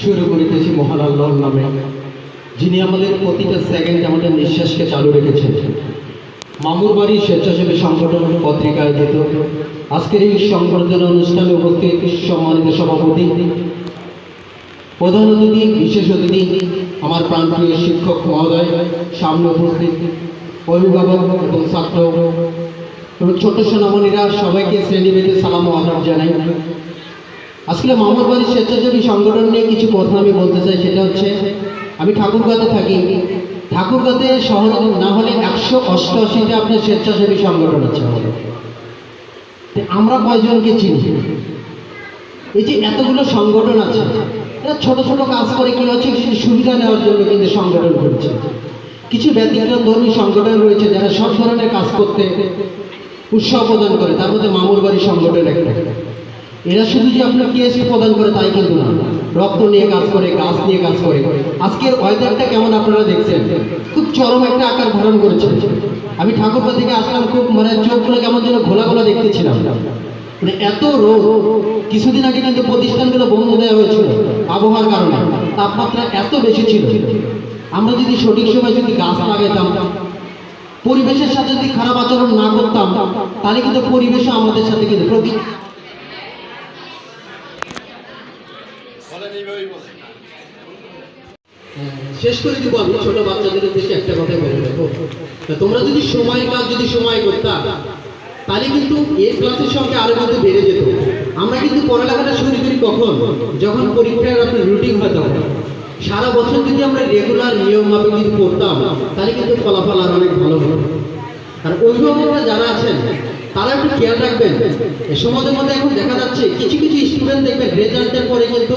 শুরু করিতেছি মহান আল্লাহর নামে। যিনি আমাদের প্রতিটা সেকেন্ড আমাদের নিঃশ্বাসকে চালু রেখেছেন। মামুর বাড়ি স্বেচ্ছাসেবী সংগঠন পত্রিকা আয়োজিত আজকের এই সংবর্ধনা অনুষ্ঠানে উপস্থিত সম্মানিত সভাপতি, প্রধান অতিথি, বিশেষ অতিথি, আমার প্রাণপ্রিয় শিক্ষক মহোদয়, সামনে উপস্থিত অভিভাবক এবং ছাত্র এবং ছোট সোনামণিরা সবাইকে শ্রেণীভেদে সালাম আদর জানাই। আসলে মামার বাড়ির স্বেচ্ছাসেবী সংগঠন নিয়ে কিছু কথা আমি বলতে চাই, সেটা হচ্ছে আমি ঠাকুরগাঁতে থাকি। ঠাকুরগাঁতে শহর না হলে একশো অষ্টআশিটা আপনার স্বেচ্ছাসেবী সংগঠন আছে আমরা কয়জনকে চিনি? এই যে এতগুলো সংগঠন আছে, এরা ছোট ছোট কাজ করে, কি হচ্ছে সুবিধা নেওয়ার জন্য কিন্তু সংগঠন করছে। কিছু ব্যতিক্রম ধর্মী সংগঠন রয়েছে, যারা সব ধরনের কাজ করতে উৎসাহ প্রদান করে। তার মধ্যে মামুর বাড়ি সংগঠন একটা। এরা শুধু যে আপনার কেএসপি প্রদান করে তাই কিন্তু না। রক্ত নিয়ে কাজ করে, গাছ নিয়ে কাজ করে। আজকের ওয়েদারটা কেমন আপনারা দেখছেন? খুব চরম একটা আকার ধারণ করেছে। আমি ঠাকুরপা থেকে আসলাম, খুব মানে চোখগুলো কেমন যেন ঘোলা ঘোলা দেখতেছিলাম। মানে এত রোদ, কিছুদিন আগে কিন্তু প্রতিষ্ঠানগুলো বন্ধ দেওয়া হয়েছিল আবহাওয়ার কারণে। তাপমাত্রা এত বেশি ছিল। আমরা যদি সঠিক সময় যদি গাছ লাগাইতাম, পরিবেশের সাথে যদি খারাপ আচরণ না করতাম, তাহলে কিন্তু পরিবেশও আমাদের সাথে কিন্তু প্রকৃতি শেষ করে দিব আমি ছোট বাচ্চাদের উদ্দেশ্যে একটা কথা বলে তা তোমরা যদি সময় কাজ যদি সময় করতা, তাহলে কিন্তু এই ক্লাসের সংখ্যা আরও কিন্তু বেড়ে যেত। আমরা কিন্তু পড়ালেখাটা শুরু করি কখন? যখন পরীক্ষার আপনার রুটিন হয় তখন। সারা বছর যদি আমরা রেগুলার নিয়ম মাফিক যদি পড়তাম, তাহলে কিন্তু ফলাফল আর অনেক ভালো হতো। আর অভিভাবকরা যারা আছেন তারা একটু খেয়াল রাখবেন সমাজের মধ্যে এখন দেখা যাচ্ছে কিছু কিছু স্টুডেন্ট দেখবেন রেজাল্টের পরে কিন্তু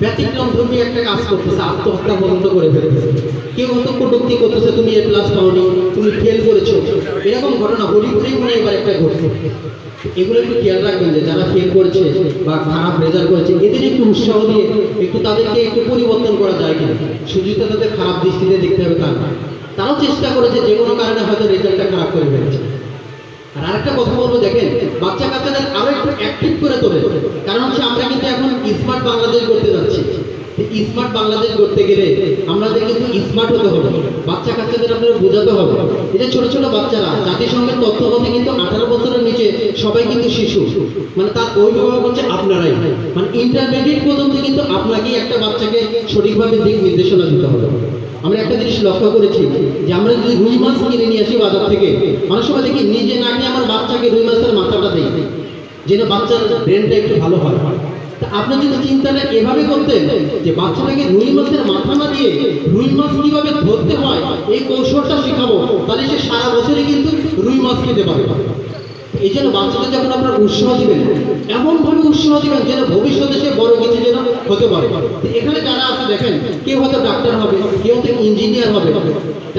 ব্যতিক্রম একটা কাজ করতেছে, আত্মহত্যা করে ফেলতেছে কেউ হয়তো কটুক্তি করতেছে, তুমি এ প্লাস পাওনি, তুমি ফেল করেছ। এরকম ঘটনা মনে এবার একটা ঘটছে। এগুলো একটু খেয়াল রাখবেন যে যারা ফেল করেছে বা খারাপ রেজাল্ট করেছে, এদের একটু উৎসাহ দিয়ে একটু তাদেরকে একটু পরিবর্তন করা যায় কিনা। তো তাদের খারাপ দৃষ্টিতে দেখতে হবে তা না। তারাও চেষ্টা করেছে যে কোনো কারণে হয়তো রেজাল্টটা খারাপ করে ফেলেছে। আর আরেকটা কথা বলব, দেখেন, বাচ্চা কাচ্চাদের আরও একটু অ্যাক্টিভ করে তোলে। কারণ হচ্ছে আমরা কিন্তু এখন স্মার্ট বাংলাদেশ করতে যাচ্ছি। স্মার্ট বাংলাদেশ করতে গেলে আমাদের কিন্তু স্মার্ট হতে হবে। বাচ্চা কাচ্চাদের আপনাদের বোঝাতে হবে। এটা ছোট ছোট বাচ্চারা, জাতিসংঘের তথ্য মতে কিন্তু আঠারো বছরের নিচে সবাই কিন্তু শিশু। মানে তার অভিভাবক হচ্ছে আপনারাই। মানে ইন্টারমিডিয়েট পর্যন্ত কিন্তু আপনাকেই একটা বাচ্চাকে সঠিকভাবে দিক নির্দেশনা দিতে হবে। আমরা একটা জিনিস লক্ষ্য করেছি যে আমরা যদি রুই মাছ কিনে নিয়ে আসি বাজার থেকে, অনেক সময় দেখি নিজে না নিয়ে আমার বাচ্চাকে রুই মাছের মাথাটা দিই, যেন বাচ্চার ব্রেনটা একটু ভালো হয়। তা আপনি যদি চিন্তাটা এভাবে করতেন যে বাচ্চাটাকে রুই মাছের মাথা না দিয়ে রুই মাছ কীভাবে ধরতে হয়, এই কৌশলটা শেখাবো, তাহলে সে সারা বছরই কিন্তু রুই মাছ খেতে পারবে। এই জন্য বাচ্চাদের যখন আপনার উৎসাহ দিবেন, এমনভাবে উৎসাহ দিবেন যেন ভবিষ্যতে সে বড় কিছু যেন হতে পারে। এখানে যারা আছে, দেখেন, কেউ হয়তো ডাক্তার হবে, কেউ হয়তো ইঞ্জিনিয়ার হবে।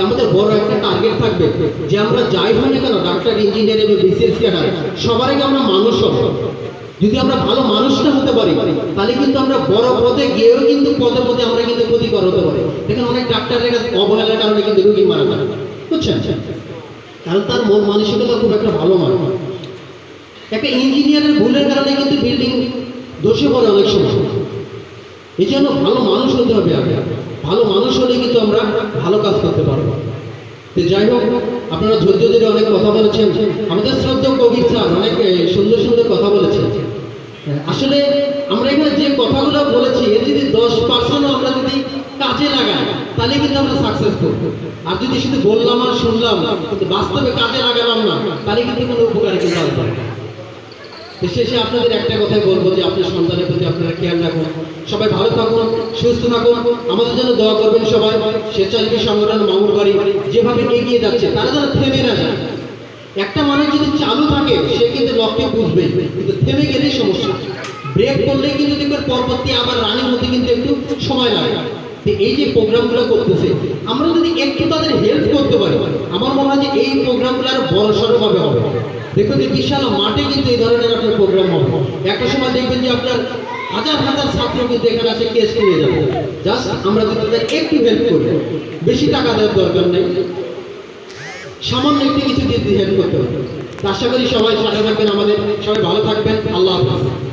আমাদের বড় একটা টার্গেট থাকবে যে আমরা যাই হয় না কেন, ডাক্তার ইঞ্জিনিয়ার এবং বিসিএস ক্যাডার সবার আগে আমরা মানুষ হব। যদি আমরা ভালো মানুষ না হতে পারি, তাহলে কিন্তু আমরা বড় পদে গিয়েও কিন্তু পদে পদে আমরা কিন্তু ক্ষতিকর হতে পারি। দেখেন অনেক ডাক্তারের কাছে অবহেলার কারণে কিন্তু রোগী মারা যায়। বুঝছেন? কারণ তার মন মানসিকতা খুব একটা ভালো নয়। একটা ইঞ্জিনিয়ারের ভুলের কারণে কিন্তু বিল্ডিং দোষে পড়ে অনেক সময়। এই জন্য ভালো মানুষ হতে হবে আগে। ভালো মানুষ হলে কিন্তু আমরা ভালো কাজ করতে পারব। তো যাই হোক, আপনারা ধৈর্য ধরে অনেক কথা বলেছেন। আমাদের শ্রদ্ধেয় কবির স্যার অনেক সুন্দর সুন্দর কথা বলেছেন। আসলে আমরা এখানে যে কথাগুলো বলেছি, এর যদি দশ পার্সেন্ট আমরা যদি কাজে লাগাই, তাহলে কিন্তু আমরা সাকসেস করব। আর যদি শুধু বললাম আর শুনলাম, কিন্তু বাস্তবে কাজে লাগালাম না, তাহলে কিন্তু কোনো উপকারে কিন্তু আসবে শেষে আপনাদের একটা কথাই বলব যে আপনার সন্তানের প্রতি আপনারা খেয়াল রাখুন। সবাই ভালো থাকুন, সুস্থ থাকুন। আমাদের জন্য দোয়া করবেন সবাই। স্বেচ্ছাসেবী সংগঠন মামুর বাড়ি যেভাবে এগিয়ে যাচ্ছে, তারা যেন থেমে না যায়। একটা মানুষ যদি চালু থাকে, সে কিন্তু লক্ষ্যে বুঝবে কিন্তু থেমে গেলেই সমস্যা। ব্রেক করলেই কিন্তু দেখবেন পরবর্তী আবার রানের মধ্যে কিন্তু একটু সময় লাগে। এই যে প্রোগ্রামগুলো করতেছে, আমরা যদি একটু তাদের হেল্প করতে পারি, আমার মনে হয় যে এই প্রোগ্রামগুলো আরও বড় সড়োভাবে হবে। দেখুন যে বিশাল মাঠে কিন্তু এই ধরনের আপনার প্রোগ্রাম হবে। একটা সময় দেখবেন যে আপনার হাজার হাজার ছাত্র কিন্তু এখানে আসে কেস নিয়ে যাবে। জাস্ট আমরা যদি তাদের একটু হেল্প করব বেশি টাকা দেওয়ার দরকার নেই। সামান্য একটু কিছু দিয়ে হেল্প করতে হবে। আশা করি সবাই সাথে থাকবেন আমাদের, সবাই ভালো থাকবেন। আল্লাহ হাফিজ।